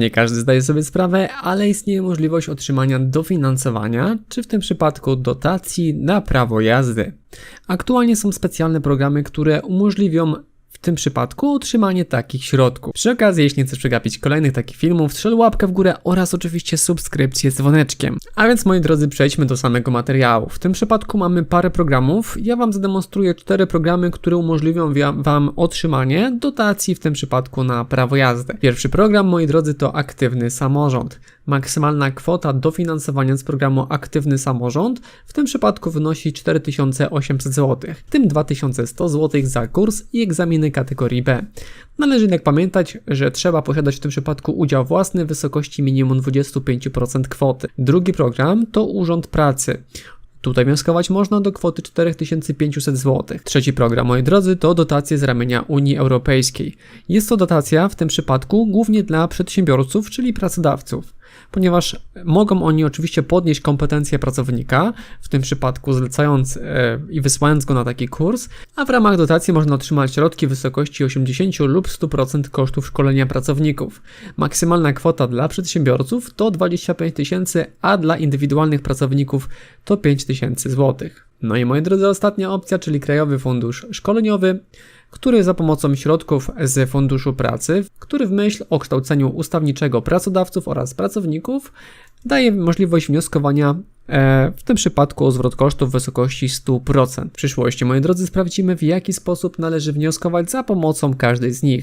Nie każdy zdaje sobie sprawę, ale istnieje możliwość otrzymania dofinansowania, czy w tym przypadku dotacji na prawo jazdy. Aktualnie są specjalne programy, które umożliwią w tym przypadku otrzymanie takich środków. Przy okazji, jeśli nie chcesz przegapić kolejnych takich filmów, strzel łapkę w górę oraz oczywiście subskrypcję z dzwoneczkiem. A więc moi drodzy, przejdźmy do samego materiału. W tym przypadku mamy parę programów. Ja Wam zademonstruję cztery programy, które umożliwią Wam otrzymanie dotacji, w tym przypadku na prawo jazdy. Pierwszy program, moi drodzy, to Aktywny Samorząd. Maksymalna kwota dofinansowania z programu Aktywny Samorząd w tym przypadku wynosi 4800 zł, w tym 2100 zł za kurs i egzaminy kategorii B. Należy jednak pamiętać, że trzeba posiadać w tym przypadku udział własny w wysokości minimum 25% kwoty. Drugi program to Urząd Pracy. Tutaj wnioskować można do kwoty 4500 zł. Trzeci program, moi drodzy, to dotacje z ramienia Unii Europejskiej. Jest to dotacja w tym przypadku głównie dla przedsiębiorców, czyli pracodawców, ponieważ mogą oni oczywiście podnieść kompetencje pracownika, w tym przypadku zlecając e, i wysyłając go na taki kurs, a w ramach dotacji można otrzymać środki w wysokości 80 lub 100% kosztów szkolenia pracowników. Maksymalna kwota dla przedsiębiorców to 25 tysięcy, a dla indywidualnych pracowników to 5 tysięcy złotych. No i moi drodzy, ostatnia opcja, czyli Krajowy Fundusz Szkoleniowy, który za pomocą środków z Funduszu Pracy, który w myśl o kształceniu ustawniczego pracodawców oraz pracowników daje możliwość wnioskowania e, w tym przypadku o zwrot kosztów w wysokości 100%. W przyszłości, moi drodzy, sprawdzimy w jaki sposób należy wnioskować za pomocą każdej z nich.